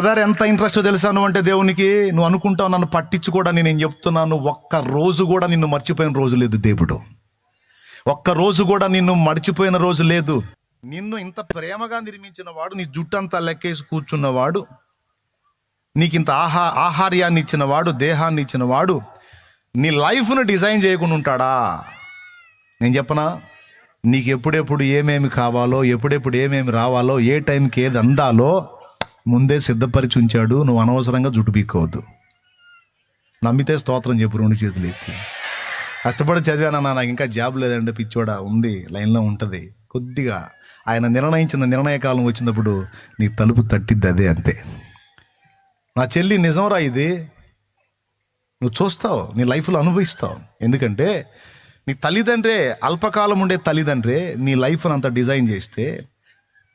Brother ఎంత interest తెలుసా నువ్వు అంటే దేవునికి? నువ్వు అనుకుంటావు నన్ను పట్టించుకోవడానికి నేను చెప్తున్నాను. ఒక్క రోజు కూడా నిన్ను మర్చిపోయిన రోజు లేదు దేవుడు. ఒక్క రోజు కూడా నిన్ను మర్చిపోయిన రోజు లేదు. నిన్ను ఇంత ప్రేమగా నిర్మించిన వాడు నీ జుట్టంతా లెక్కేసి కూర్చున్నవాడు నీకు ఇంత ఆహా ఆహార్యాన్ని ఇచ్చిన వాడు దేహాన్ని ఇచ్చిన వాడు నీ లైఫ్ను డిజైన్ చేయకుండా ఉంటాడా? నేను చెప్పనా? నీకు ఎప్పుడెప్పుడు ఏమేమి కావాలో ఎప్పుడెప్పుడు ఏమేమి రావాలో ఏ టైంకి ఏది అందాలో ముందే సిద్ధపరిచి ఉంచాడు నువ్వు అనవసరంగా జుట్టు పీక్కోవద్దు. నమ్మితే స్తోత్రం చెప్పు రెండు చేతులు ఎత్తి. కష్టపడి చదివానన్నా నాకు ఇంకా జాబ్ లేదంటే పిచ్చోడా ఉంది లైన్లో ఉంటుంది. కొద్దిగా ఆయన నిర్ణయించిన నిర్ణయకాలం వచ్చినప్పుడు నీ తలుపు తట్టిద్ది అదే అంతే. నా చెల్లి నిజంరా ఇది? నువ్వు చూస్తావు నీ లైఫ్లో అనుభవిస్తావు. ఎందుకంటే నీ తల్లిదండ్రే అల్పకాలం ఉండే తల్లిదండ్రే నీ లైఫ్ని అంత డిజైన్ చేస్తే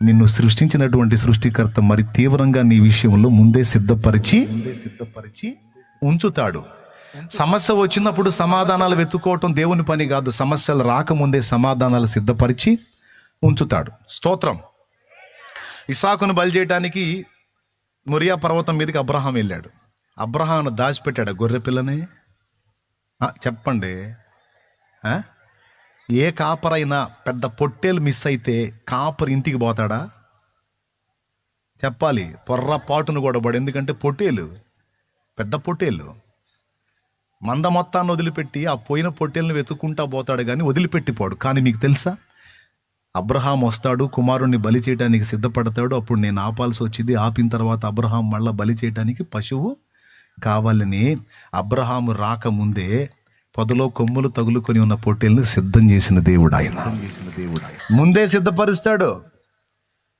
నిన్ను సృష్టించినటువంటి సృష్టికర్త మరి తీవ్రంగా నీ విషయంలో ముందే సిద్ధపరిచి ముందే సిద్ధపరిచి ఉంచుతాడు. సమస్య వచ్చినప్పుడు సమాధానాలు వెతుక్కోవటం దేవుని పని కాదు. సమస్యలు రాకముందే సమాధానాలు సిద్ధపరిచి ఉంచుతాడు. స్తోత్రం. ఇసాకును బలి చేయడానికి మురియా పర్వతం మీదకి అబ్రహాం వెళ్ళాడు. అబ్రహాను దాచిపెట్టాడు. గొర్రె పిల్లని? చెప్పండి. ఏ కాపరైనా పెద్ద పొట్టేలు మిస్ అయితే కాపర్ ఇంటికి పోతాడా? చెప్పాలి పొర్రపాటును కూడా పడు. ఎందుకంటే పొట్టేలు పెద్ద పొట్టేలు. మంద మొత్తాన్ని వదిలిపెట్టి ఆ పోయిన పొట్టేలను వెతుక్కుంటా పోతాడు కానీ వదిలిపెట్టిపోడు. కానీ మీకు తెలుసా? అబ్రహాం వస్తాడు కుమారుణ్ణి బలి చేయడానికి సిద్ధపడతాడు. అప్పుడు నేను ఆపాల్సి వచ్చింది. ఆపిన తర్వాత అబ్రహాం మళ్ళీ బలి చేయడానికి పశువు కావాలని అబ్రహాము రాకముందే పొదలో కొమ్ములు తగులుకొని ఉన్న పొట్టేల్ని సిద్ధం చేసిన దేవుడు ఆయన ముందే సిద్ధపరుస్తాడు.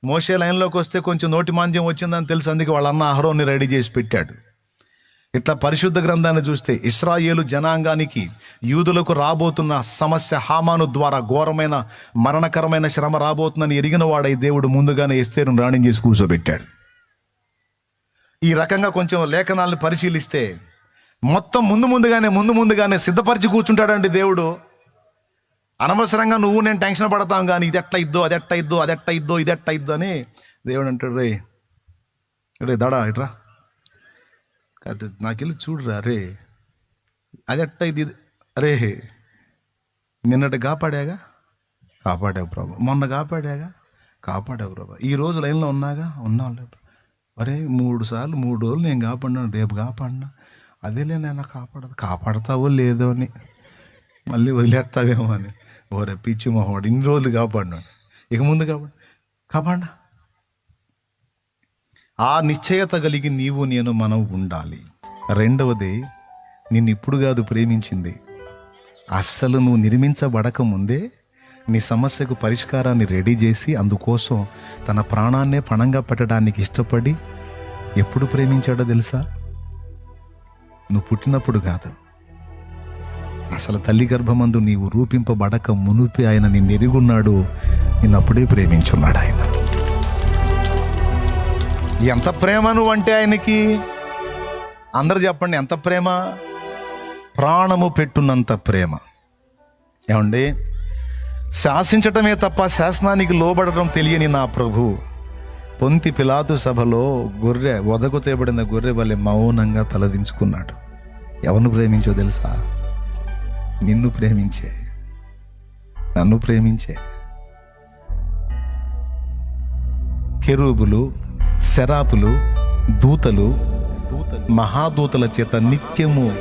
మోసే లైన్లోకి వస్తే కొంచెం నోటి మాంద్యం వచ్చిందని తెలుసు అందుకే వాళ్ళ అన్న ఆహారాన్ని రెడీ చేసి పెట్టాడు. ఇట్లా పరిశుద్ధ గ్రంథాన్ని చూస్తే ఇస్రాయేలు జనాంగానికి యూదులకు రాబోతున్న సమస్య హామాను ద్వారా ఘోరమైన మరణకరమైన శ్రమ రాబోతుందని ఎరిగిన వాడై దేవుడు ముందుగానే ఎస్తేరును రాణించేసి కూర్చోబెట్టాడు. ఈ రకంగా కొంచెం లేఖనాలను పరిశీలిస్తే మొత్తం ముందు ముందుగానే ముందు ముందుగానే సిద్ధపరిచి కూర్చుంటాడండి దేవుడు. అనవసరంగా నువ్వు నేను టెన్షన్ పడతాం కానీ ఇది ఎట్లా ఇద్దో అది ఎట్లా ఇద్దో అది ఎట్లా ఇద్దో ఇది ఎట్లా ఇద్దో అని దేవుడు అంటాడు రే రే దడా ఇట్రా. నాకెళ్ళి చూడురా రే అది ఎట్ట ఇది ఇది. అరే నిన్నటి కాపాడాగా? కాపాడావు ప్రభా. మొన్న కాపాడాగా? కాపాడావు ప్రభా. ఈ రోజు లైన్లో ఉన్నాగా? ఉన్నావు అరే మూడు సార్లు మూడు రోజులు నేను కాపాడినాను రేపు కాపాడినా. అదేలే నాయన కాపాడదు. కాపాడతావో లేదో అని. మళ్ళీ వదిలేస్తావేమో అని. ఓరే పిచ్చి మొహవాడు ఇన్ని రోజులు కాపాడినాడు ఇక ముందు కాపాడు. కాపాడ? ఆ నిశ్చయత కలిగి నీవు నేను మనం ఉండాలి. రెండవది నిన్ను ఇప్పుడు కాదు ప్రేమించింది. అస్సలు నువ్వు నిర్మించబడక ముందే నీ సమస్యకు పరిష్కారాన్ని రెడీ చేసి అందుకోసం తన ప్రాణాన్నే పణంగా పెట్టడానికి ఇష్టపడి ఎప్పుడు ప్రేమించాడో తెలుసా? నువ్వు పుట్టినప్పుడు కాదు. అసలు తల్లి గర్భమందు నీవు రూపింపబడక మునుపి ఆయన నిన్ను ఎరుగున్నాడు నిన్నప్పుడే ప్రేమించున్నాడు ఆయన. ఎంత ప్రేమ నువ్వు అంటే ఆయనకి? అందరు చెప్పండి ఎంత ప్రేమ? ప్రాణము పెట్టున్నంత ప్రేమ. ఏమండి? శాసించటమే తప్ప శాసనానికి లోబడటం తెలియని నా ప్రభు. పొంతి పిలాతు సభలో గొర్రె వదకు తేబడిన గొర్రె వలె మౌనంగా తలదించుకున్నాడు. ఎవరిని ప్రేమించో తెలుసా? నిన్ను ప్రేమించే నన్ను ప్రేమించే. కెరూబులు శరాపులు దూతలు మహాదూతల చేత నిత్యము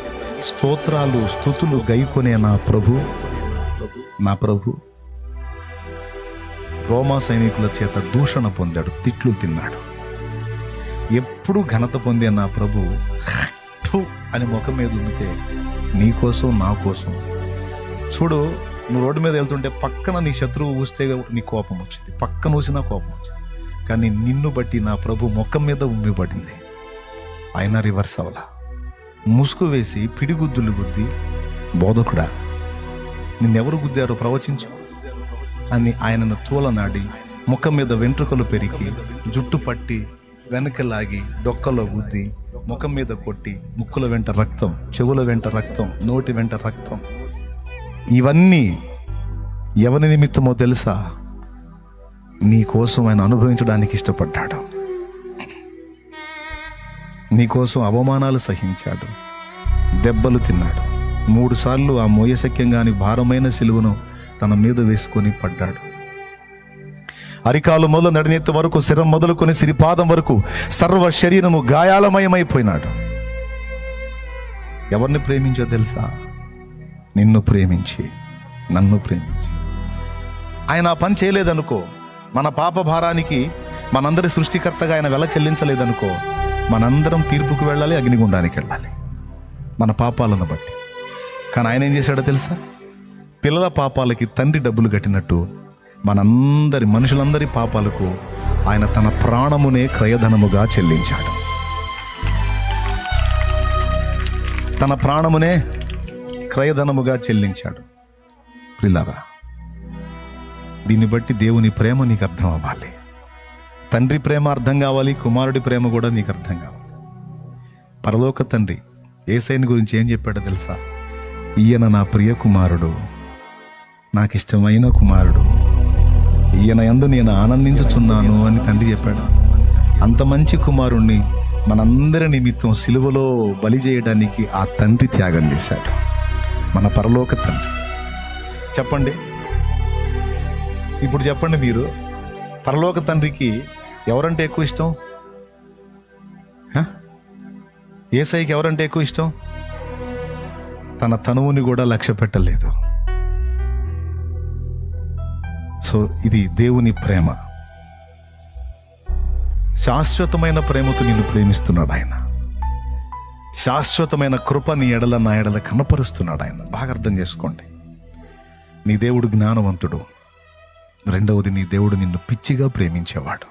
స్తోత్రాలు స్థుతులు గైకొనే నా ప్రభు నా ప్రభు. రోమా సైనికుల చేత దూషణ పొందాడు తిట్లు తిన్నాడు. ఎప్పుడు ఘనత పొందే నా ప్రభు అని ముఖం మీద ఉమ్మితే నీకోసం నా కోసం. చూడు నువ్వు రోడ్డు మీద వెళ్తుంటే పక్కన నీ శత్రువు ఊస్తే నీ కోపం వచ్చింది. పక్కన ఊసినా కోపం వచ్చింది. కానీ నిన్ను బట్టి నా ప్రభు ముఖం మీద ఉమ్మిపడింది. ఆయన రివర్స్ అవలా. ముసుగు వేసి పిడిగుద్దులు గుద్ది బోధకుడా నిన్నెవరు గుద్దారో ప్రవచించు. అని ఆయనను తూలనాడి ముఖం మీద వెంట్రుకలు పెరిగి జుట్టు పట్టి వెనక లాగి డొక్కలో గుద్ది ముఖం మీద కొట్టి ముక్కుల వెంట రక్తం చెవుల వెంట రక్తం నోటి వెంట రక్తం. ఇవన్నీ ఎవరి నిమిత్తమో తెలుసా? నీ కోసం ఆయన అనుభవించడానికి ఇష్టపడ్డాడు. నీకోసం అవమానాలు సహించాడు. దెబ్బలు తిన్నాడు. మూడుసార్లు ఆ మోయశక్యంగాని భారమైన సిలువను తన మీద వేసుకొని పడ్డాడు. అరికాలు మొదలు నడినెత్తి వరకు శిరం మొదలుకొని సిరిపాదం వరకు సర్వ శరీరము గాయాలమయమైపోయినాడు. ఎవరిని ప్రేమించో తెలుసా? నిన్ను ప్రేమించి నన్ను ప్రేమించి. ఆయన ఆ పని చేయలేదనుకో మన పాప భారానికి మనందరి సృష్టికర్తగా ఆయన వెల చెల్లించలేదనుకో మనందరం తీర్పుకు వెళ్ళాలి అగ్నిగుండానికి వెళ్ళాలి. మన పాపాలను బట్టి. కానీ ఆయన ఏం చేశాడో తెలుసా? పిల్లల పాపాలకి తండ్రి డబ్బులు కట్టినట్టు మనందరి మనుషులందరి పాపాలకు ఆయన తన ప్రాణమునే క్రయధనముగా చెల్లించాడు. తన ప్రాణమునే క్రయధనముగా చెల్లించాడు. పిల్లరా దీన్ని బట్టి దేవుని ప్రేమ నీకు అర్థం అవ్వాలి. తండ్రి ప్రేమ అర్థం కావాలి కుమారుడి ప్రేమ కూడా నీకు అర్థం కావాలి. పరలోక తండ్రి ఏసైని గురించి ఏం చెప్పాడో తెలుసా? ఈయన నా ప్రియ కుమారుడు నాకు ఇష్టమైన కుమారుడు. ఈయన యందు నేను ఆనందించుచున్నాను అని తండ్రి చెప్పాడు. అంత మంచి కుమారుణ్ణి మనందరి నిమిత్తం సిలువలో బలి చేయడానికి ఆ తండ్రి త్యాగం చేశాడు. మన పరలోక తండ్రి. చెప్పండి. ఇప్పుడు చెప్పండి మీరు పరలోక తండ్రికి ఎవరంటే ఎక్కువ ఇష్టం? హ? ఏసైకి ఎవరంటే ఎక్కువ ఇష్టం? తన తనువుని కూడా లక్ష్య పెట్టలేదు సో ఇది దేవుని ప్రేమ. శాశ్వతమైన ప్రేమతో నిన్ను ప్రేమిస్తున్నాడు ఆయన. శాశ్వతమైన కృప నీ ఎడల నా ఎడల కనపరుస్తున్నాడు ఆయన. బాగా అర్థం చేసుకోండి. నీ దేవుడు జ్ఞానవంతుడు. రెండవది నీ దేవుడు నిన్ను పిచ్చిగా ప్రేమించేవాడు.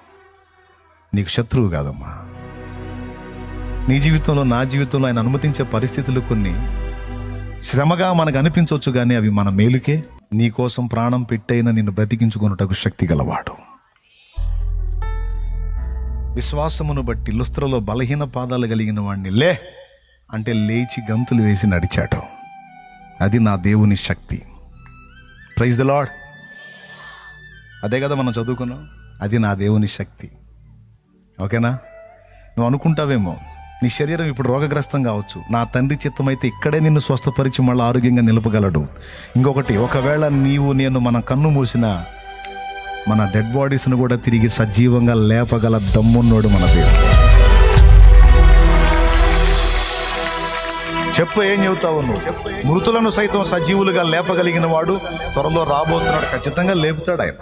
నీకు శత్రువు కాదమ్మా. నీ జీవితంలో నా జీవితంలో ఆయన అనుమతించే పరిస్థితులు కొన్ని. శ్రమగా మనకు అనిపించవచ్చు కానీ అవి మన మేలుకే. నీకోసం ప్రాణం పెట్టైన నిన్ను బ్రతికించుకొనుటకు శక్తి గలవాడు. విశ్వాసమును బట్టి లుస్త్రలో బలహీన పాదాలు కలిగిన వాడిని లే అంటే లేచి గంతులు వేసి నడిచాడు. అది నా దేవుని శక్తి. ప్రైజ్ ద లాడ్ అదే కదా మనం చదువుకున్నాం? అది నా దేవుని శక్తి. ఓకేనా? నువ్వు అనుకుంటావేమో? నీ శరీరం ఇప్పుడు రోగగ్రస్తం కావచ్చు. నా తండ్రి చిత్తమైతే ఇక్కడే నిన్ను స్వస్థపరిచి మళ్ళీ ఆరోగ్యంగా నిలపగలడు. ఇంకొకటి ఒకవేళ నీవు నేను మన కన్ను మూసిన మన డెడ్ బాడీస్ను కూడా తిరిగి సజీవంగా లేపగల దమ్మున్నోడు మన దేవుడు. చెప్పు ఏం చెబుతావు నువ్వు? మృతులను సైతం సజీవులుగా లేపగలిగిన వాడు త్వరలో రాబోతున్నాడు. ఖచ్చితంగా లేపుతాడు ఆయన.